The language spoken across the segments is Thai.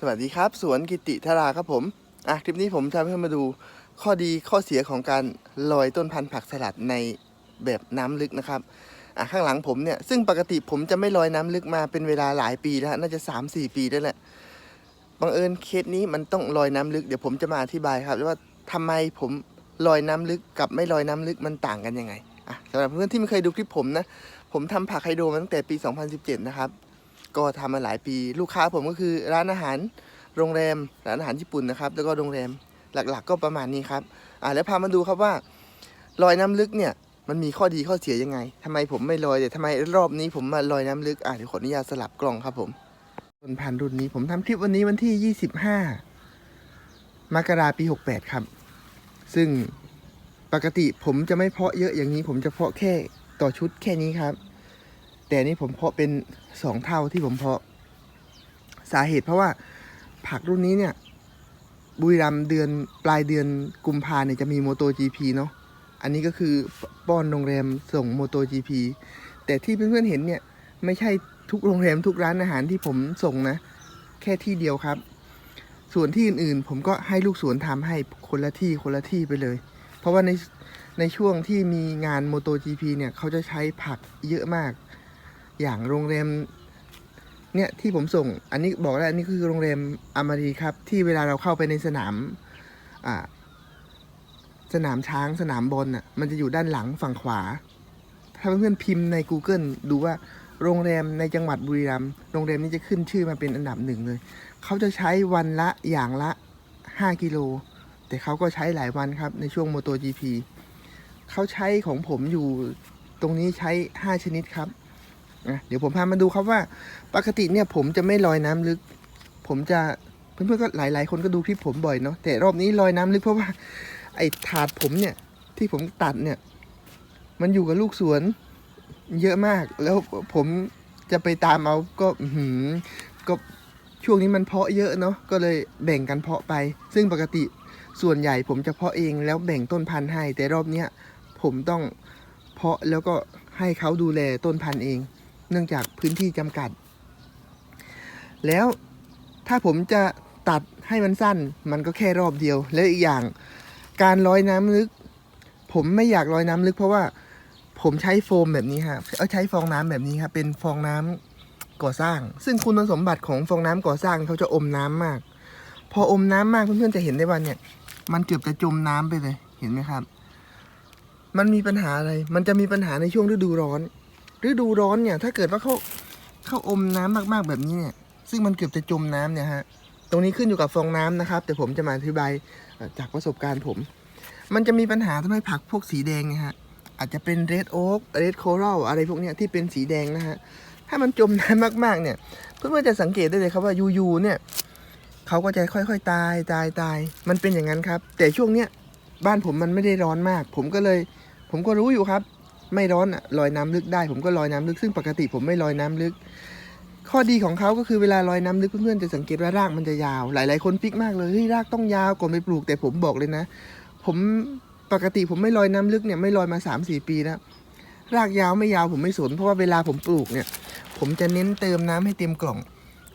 สวัสดีครับ สวนกิติธาราครับผมอะคลิปนี้ผมจะให้มาดูข้อดีข้อเสียของการลอยต้นพันธุ์ผักสลัดในแบบน้ำลึกนะครับอะข้างหลังผมเนี่ยซึ่งปกติผมจะไม่ลอยน้ำลึกมาเป็นเวลาหลายปีแล้วฮะน่าจะ 3-4 ปีได้แหละบังเอิญเคสนี้มันต้องลอยน้ำลึกเดี๋ยวผมจะมาอธิบายครับว่าทำไมผมลอยน้ำลึกกับไม่ลอยน้ำลึกมันต่างกันยังไงอะสำหรับเพื่อนที่ไม่เคยดูคลิปผมนะผมทำผักไฮโดรมาตั้งแต่ปี 2017 นะครับ ก็ทำมาหลายปี ลูกค้าผมก็คือร้านอาหารโรงแรมร้านอาหารญี่ปุ่นนะครับ แล้วก็โรงแรมหลักๆ ก็ประมาณนี้ครับอ่าแล้วพามาดูครับว่า ลอยน้ำลึกเนี่ยมันมีข้อดีข้อเสียยังไงทำไมผมไม่ลอยแต่ทำไมรอบนี้ผมมาลอยน้ำลึกอ่าเดี๋ยวขออนุญาตสลับกล้องครับผมต้นพันรุ่นนี้ผมทำคลิปวันนี้วันที่ 25 มกราปี 68 ครับ ซึ่งปกติผมจะไม่เพาะเยอะอย่างนี้ ผมจะเพาะแค่ต่อชุดแค่นี้ครับ แต่นี่ผมเพาะเป็นสองเท่าที่ผมเพาะ สาเหตุเพราะว่าผักรุ่นนี้เนี่ย บุรีรัมเดือนปลายเดือนกุมภาเนี่ยจะมีโมโต GP เนาะอันนี้ก็คือป้อนโรงแรมส่งโมโต GP แต่ที่เพื่อนๆเห็นเนี่ย ไม่ใช่ทุกโรงแรมทุกร้านอาหารที่ผมส่งนะ แค่ที่เดียวครับ ส่วนที่อื่นๆ ผมก็ให้ลูกสวนทำให้คนละที่คนละที่ไปเลย เพราะว่าในในช่วงที่มีงานโมโต GP เนี่ยเขาจะใช้ผักเยอะมาก อย่างโรงแรมเนี่ยที่ผมส่งอันนี้บอกแล้วอันนี้คือโรงแรมอมารีครับ ที่เวลาเราเข้าไปในสนามอ่าสนามช้างสนามบอลน่ะมันจะอยู่ด้านหลังฝั่งขวา ถ้าเพื่อนๆพิมพ์ใน Google ดูว่าโรงแรมในจังหวัดบุรีรัมย์โรงแรมนี้จะขึ้นชื่อมาเป็นอันดับหนึ่งเลย เขาจะใช้วันละอย่างละ 5 กิโล แต่เขาก็ใช้หลายวันครับในช่วงโมโต GP เขาใช้ของผมอยู่ตรงนี้ใช้ 5 ชนิดครับ นะเดี๋ยวผมพามาดูครับว่า ปกติเนี่ยผมจะไม่ลอยน้ำลึก ผมจะเพื่อนๆก็หลายๆ คนก็ดูคลิปผมบ่อยเนาะแต่รอบนี้ลอยน้ำลึกเพราะว่า ไอ้ถาดผมเนี่ย ที่ผมตัดเนี่ย มันอยู่กับลูกสวนเยอะมาก แล้วผมจะไปตามเอาก็หือก็ช่วงนี้มันเพาะเยอะเนาะก็เลยแบ่งกันเพาะไป ซึ่งปกติส่วนใหญ่ผมจะเพาะเองแล้วแบ่งต้นพันธุ์ให้ แต่รอบเนี้ยผมต้องเพาะแล้วก็ให้เขาดูแลต้นพันธุ์เอง เนื่องจากพื้นที่จำกัด แล้วถ้าผมจะตัดให้มันสั้น มันก็แค่รอบเดียว แล้วอีกอย่างการลอยน้ำลึก ผมไม่อยากลอยน้ำลึก เพราะว่าผมใช้โฟมแบบนี้ครับเอาใช้ฟองน้ำแบบนี้ครับเป็นฟองน้ำก่อสร้าง ซึ่งคุณสมบัติของฟองน้ำก่อสร้างเขาจะอมน้ำมาก พออมน้ำมากเพื่อนๆจะเห็นได้ว่าเนี่ยมันเกือบจะจมน้ำไปเลยเห็นไหมครับ มันมีปัญหาอะไร มันจะมีปัญหาในช่วงฤดูร้อน ฤดูร้อนเนี่ย ถ้าเกิดว่าเขาเขาอมน้ำมากๆแบบนี้เนี่ย ซึ่งมันเกือบจะจมน้ำเนี่ยฮะตรงนี้ขึ้นอยู่กับฟองน้ำนะครับ แต่ผมจะมาอธิบายจากประสบการณ์ผม มันจะมีปัญหาทำให้ผักพวกสีแดงเนี่ยฮะอาจจะเป็นเรดโอ๊กเรดโครัลอะไรพวกเนี้ยที่เป็นสีแดงนะฮะถ้ามันจมน้ำมากๆเนี่ย เพื่อนๆจะสังเกตได้เลยครับว่ายูๆเนี่ยเขาก็จะค่อยๆ ตายตายตาย มันเป็นอย่างนั้นครับ แต่ช่วงเนี้ยบ้านผมมันไม่ได้ร้อนมาก ผมก็เลย ผมก็รู้อยู่ครับ ไม่ร้อนอะลอยน้ำลึกได้ ผมก็ลอยน้ำลึกซึ่งปกติผมไม่ลอยน้ำลึก ข้อดีของเขาก็คือเวลาลอยน้ำลึกเพื่อนๆจะสังเกตว่ารากมันจะยาว หลายๆคนฟิกมากเลยเฮ้ยรากต้องยาวก่อนไปปลูก แต่ผมบอกเลยนะ ผมปกติผมไม่ลอยน้ำลึกเนี่ยไม่ลอยมา3าสี่ปีแล้วรากยาวไม่ยาวผมไม่สนเพราะว่าเวลาผมปลูกเนี่ย ผมจะเน้นเติมน้ำให้เต็มกล่อง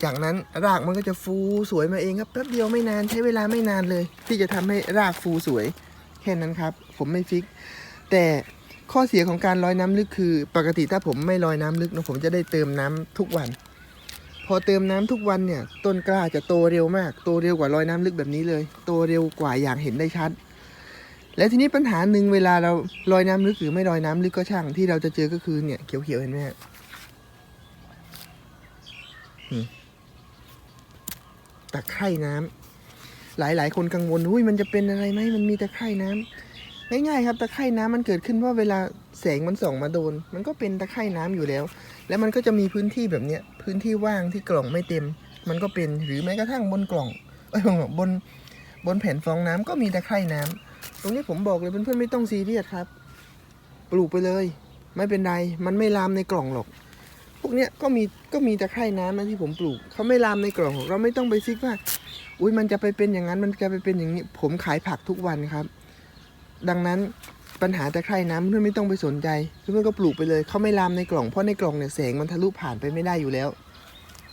จากนั้นรากมันก็จะฟูสวยมาเองครับแป๊บเดียวไม่นานใช้เวลาไม่นานเลย ที่จะทำให้รากฟูสวยแค่นั้นครับ ผมไม่ฟิก แต่ ข้อเสียของการลอยน้ำลึกคือ ปกติถ้าผมไม่ลอยน้ำลึกนะผมจะได้เติมน้ำทุกวัน พอเติมน้ำทุกวันเนี่ย ต้นกล้าจะโตเร็วมาก โตเร็วกว่าลอยน้ำลึกแบบนี้เลย โตเร็วกว่าอย่างเห็นได้ชัด และทีนี้ปัญหาหนึ่งเวลาเราลอยน้ำลึกหรือไม่ลอยน้ำลึกก็ช่างที่เราจะเจอก็คือเนี่ยเขียวๆเห็นไหมฮะตะไคร่น้ำหลายๆ คนกังวลอุ้ยมันจะเป็นอะไรไหมมันมีตะไคร่น้ำ ง่ายๆครับตะไคร่น้ำมันเกิดขึ้นเพราเวลาแสงมันส่องมาโดน มันก็เป็นตะไคร่น้ำอยู่แล้ว แล้วมันก็จะมีพื้นที่แบบเนี้ยพื้นที่ว่างที่กล่องไม่เต็ม มันก็เป็นหรือแม้กระทั่งบนกล่องเอ้ยบนบนแผ่นฟองน้ำก็มีตะไคร่น้ำตรงนี้ผมบอกเลยเพื่อนๆไม่ต้องซีเรียสครับ ปลูกไปเลย ไม่เป็นไรมันไม่ลามในกล่องหรอก พวกเนี้ยก็มีก็มีตะไคร่น้ำนะที่ผมปลูกเขาไม่ลามในกล่องเราไม่ต้องไปซิกว่าอุ้ยมันจะไปเป็นอย่างนั้นมันจะไปเป็นอย่างนี้ ผมขายผักทุกวันครับ ดังนั้นปัญหาตะไคร่น้ำเพื่อนไม่ต้องไปสนใจ เพื่อนก็ปลูกไปเลยเขาไม่ลามในกล่องเพราะในกล่องเนี่ยแสงมันทะลุผ่านไปไม่ได้อยู่แล้ว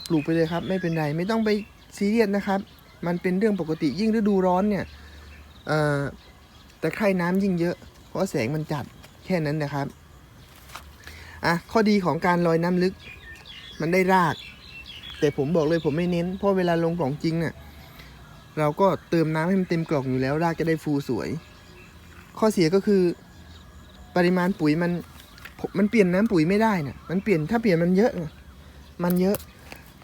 ปลูกไปเลยครับ ไม่เป็นไรไม่ต้องไปซีเรียสนะครับ มันเป็นเรื่องปกติยิ่งฤดูร้อนเนี่ยเอ่อตะไคร่น้ำยิ่งเยอะ เพราะแสงมันจัดแค่นั้นนะครับอะข้อดีของการลอยน้ำลึก มันได้ราก แต่ผมบอกเลยผมไม่เน้น เพราะเวลาลงกล่องจริงเนี่ยเราก็เติมน้ำให้มันเต็มกล่องอยู่แล้วรากจะได้ฟูสวย ข้อเสียก็คือปริมาณปุ๋ยมันผมมันเปลี่ยนน้ำปุ๋ยไม่ได้น่ะ มันเปลี่ยนถ้าเปลี่ยนมันเยอะมันเยอะ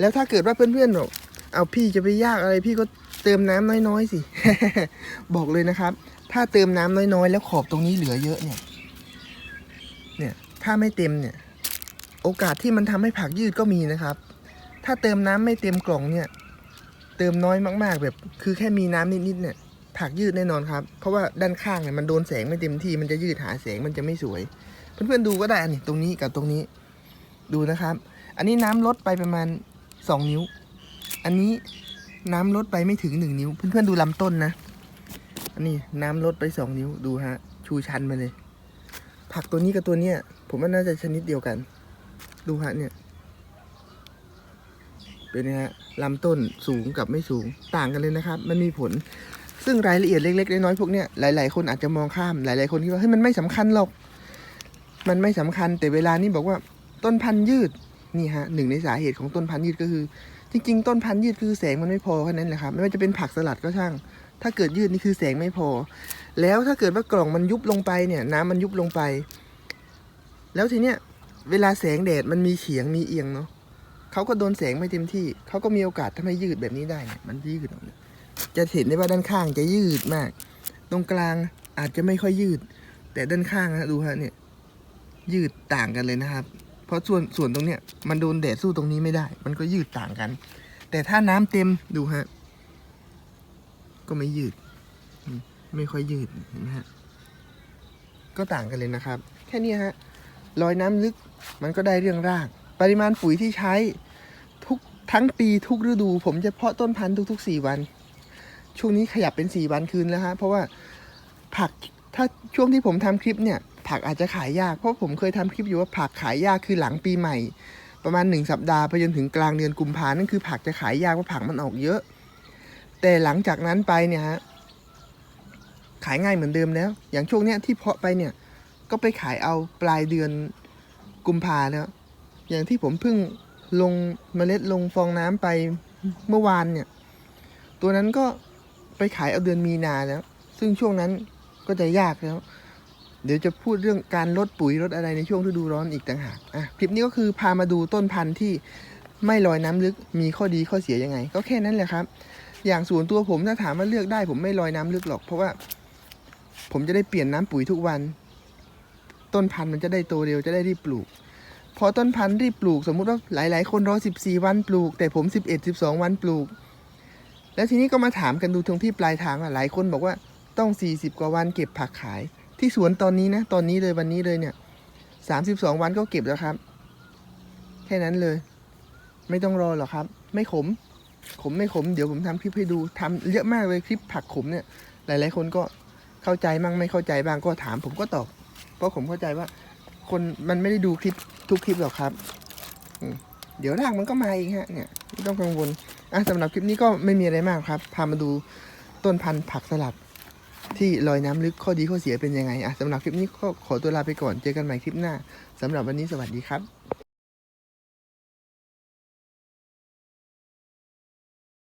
แล้วถ้าเกิดว่าเพื่อนๆบอกเอาพี่จะไปยากอะไรพี่ก็เติมน้ำน้อยๆสิ บอกเลยนะครับ ถ้าเติมน้ำน้อยๆ แล้วขอบตรงนี้เหลือเยอะเนี่ย เนี่ย ถ้าไม่เต็มเนี่ย โอกาสที่มันทำให้ผักยืดก็มีนะครับ ถ้าเติมน้ำไม่เต็มกล่องเนี่ย เติมน้อยมาก ๆ แบบ คือแค่มีน้ำนิดๆเนี่ย ผักยืดแน่นอนครับ เพราะว่าด้านข้างเนี่ยมันโดนแสงไม่เต็มที่มันจะยืดหาแสงมันจะไม่สวย เพื่อนๆดูก็ได้อันนี้ตรงนี้กับตรงนี้ ดูนะครับ อันนี้น้ำลดไปประมาณสองนิ้ว อันนี้น้ำลดไปไม่ถึงหนึ่งนิ้ว เพื่อนๆดูลำต้นนะ อันนี้น้ำลดไปสองนิ้วดูฮะ ชูชันมาเลย ผักตัวนี้กับตัวเนี้ยผมว่าน่าจะชนิดเดียวกัน ดูฮะเนี่ยเป็นไงฮะลำต้นสูงกับไม่สูงต่างกันเลยนะครับ มันมีผล ซึ่งรายละเอียดเล็กๆน้อยๆพวกเนี้ยหลาย ๆ คนอาจจะมองข้ามหลาย ๆ คนคิดว่าเฮ้ยมันไม่สำคัญหรอก มันไม่สำคัญแต่เวลานี้บอกว่าต้นพันธุ์ยืดนี่ฮะหนึ่งในสาเหตุของต้นพันธุ์ยืดก็คือ จริง ๆ ต้นพันธุ์ยืดคือแสงมันไม่พอแค่นั้นแหละครับไม่ว่าจะเป็นผักสลัดก็ช่าง ถ้าเกิดยืดนี่คือแสงไม่พอ แล้วถ้าเกิดว่ากล่องมันยุบลงไปเนี่ย น้ำมันยุบลงไป แล้วทีเนี้ยเวลาแสงแดดมันมีเฉียงมีเอียงเนาะเขาก็โดนแสงไม่เต็มที่ เขาก็มีโอกาสทำให้ยืดแบบนี้ได้เนี่ยมันยืดออกเลย จะเห็นได้ว่าด้านข้างจะยืดมาก ตรงกลางอาจจะไม่ค่อยยืด แต่ด้านข้างนะดูฮะเนี่ย ยืดต่างกันเลยนะครับ เพราะส่วนส่วนตรงเนี้ยมันโดนแดดสู้ตรงนี้ไม่ได้ มันก็ยืดต่างกัน แต่ถ้าน้ำเต็มดูฮะก็ไม่ยืด ไม่ค่อยยืดเห็นไหมฮะก็ต่างกันเลยนะครับ แค่นี้ฮะรอยน้ำลึกมันก็ได้เรื่องราก ปริมาณปุ๋ยที่ใช้ทุกทั้งปีทุกฤดู ผมจะเพาะต้นพันธุ์ทุกๆสี่วัน ช่วงนี้ขยับเป็นสี่วันคืนแล้วฮะเพราะว่าผักถ้าช่วงที่ผมทำคลิปเนี่ย ผักอาจจะขายยาก เพราะผมเคยทำคลิปอยู่ว่าผักขายยากคือหลังปีใหม่ ประมาณหนึ่งสัปดาห์ไปจนถึงกลางเดือนกุมภานั่นคือผักจะขายยากเพราะผักมันออกเยอะ แต่หลังจากนั้นไปเนี่ยฮะขายง่ายเหมือนเดิมแล้ว อย่างช่วงเนี้ยที่เพาะไปเนี่ยก็ไปขายเอาปลายเดือนกุมภาแล้ว อย่างที่ผมเพิ่งลงเมล็ดลงฟองน้ำไปเมื่อวานเนี่ย ตัวนั้นก็ ไปขายเอาเดือนมีนาแล้ว ซึ่งช่วงนั้นก็จะยากแล้ว เดี๋ยวจะพูดเรื่องการลดปุ๋ยลดอะไรในช่วงฤดูร้อนอีกต่างหากอะคลิปนี้ก็คือพามาดูต้นพันธุ์ที่ไม่ลอยน้ำลึกมีข้อดีข้อเสียยังไง ก็แค่นั้นแหละครับ อย่างส่วนตัวผมถ้าถามว่าเลือกได้ ผมไม่ลอยน้ำลึกหรอก เพราะว่า ผมจะได้เปลี่ยนน้ำปุ๋ยทุกวัน ต้นพันธุ์มันจะได้โตเร็วจะได้รีบปลูก พอต้นพันธุ์รีบปลูก สมมุติว่าหลาย ๆ คนรอ 14 วันปลูก แต่ผม 11 12 วันปลูก แล้วทีนี้ก็มาถามกันดูตรงที่ปลายทางอะหลายคนบอกว่าต้อง 40 กว่าวันเก็บผักขาย ที่สวนตอนนี้นะ ตอนนี้เลยวันนี้เลยเนี่ย32 วันก็เก็บแล้วครับ แค่นั้นเลย ไม่ต้องรอหรอกครับ ไม่ขม ขมไม่ขม เดี๋ยวผมทำคลิปให้ดูทำเยอะมากเลยคลิปผักขมเนี่ย หลาย ๆ คนก็เข้าใจมั่งไม่เข้าใจบ้างก็ถามผมก็ตอบ เพราะผมเข้าใจว่า คนมันไม่ได้ดูคลิปทุกคลิปหรอกครับ อืม เดี๋ยวรากมันก็มาเองฮะเนี่ยไม่ต้องกังวลอะสำหรับคลิปนี้ก็ไม่มีอะไรมากครับ พามาดูต้นพันธุ์ผักสลัดที่ลอยน้ำลึกข้อดีข้อเสียเป็นยังไงอะสำหรับคลิปนี้ก็ขอตัวลาไปก่อนเจอกันใหม่คลิปหน้าสำหรับวันนี้สวัสดีครับ